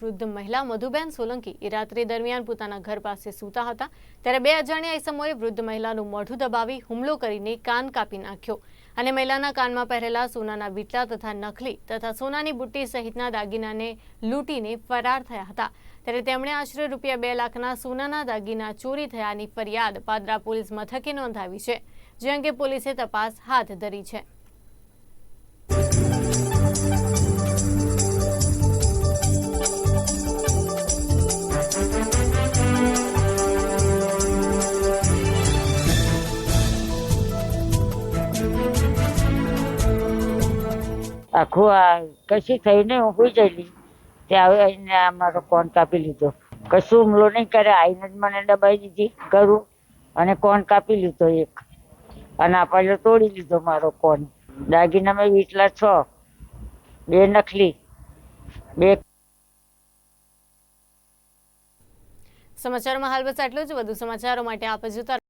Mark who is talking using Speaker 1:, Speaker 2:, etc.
Speaker 1: વૃદ્ધ મહિલા મધુબેન સોલંકી એ રાત્રિ દરમિયાન પોતાના ઘર પાસે સૂતા હતા. ત્યારે બે અજાણ્યા ઇસમોએ વૃદ્ધ મહિલાનું મોઢું દબાવી હુમલો કરીને કાન કાપી નાખ્યો અને મહિલાના કાનમાં પહેરેલા સોનાના વીટલા તથા નખલી તથા સોનાની બુટ્ટી સહિતના દાગીનાને લૂંટીને ફરાર થયા હતા. ત્યારે તેમણે આશરે રૂપિયા બે લાખના સોનાના દાગીના ચોરી થયાની ફરિયાદ પાદરા પોલીસ મથકે નોંધાવી છે, જે અંગે પોલીસે તપાસ હાથ ધરી છે.
Speaker 2: આખું આ કશી થઈને હું હોઈ ગયેલી. આવીને મારો કોન કાપી લીધો. કશું હુમલો નહીં કરે આઈને જ મને દબાઈ દીધી કરું અને કોન કાપી લીધો એક. અને આ પાછો તોડી લીધો મારો કોન દાગીનામાં વીટલા છ, બે નખલી, બે
Speaker 1: સમાચારોમાં હાલ બસ આટલું જ. વધુ સમાચારો માટે આપ જોતા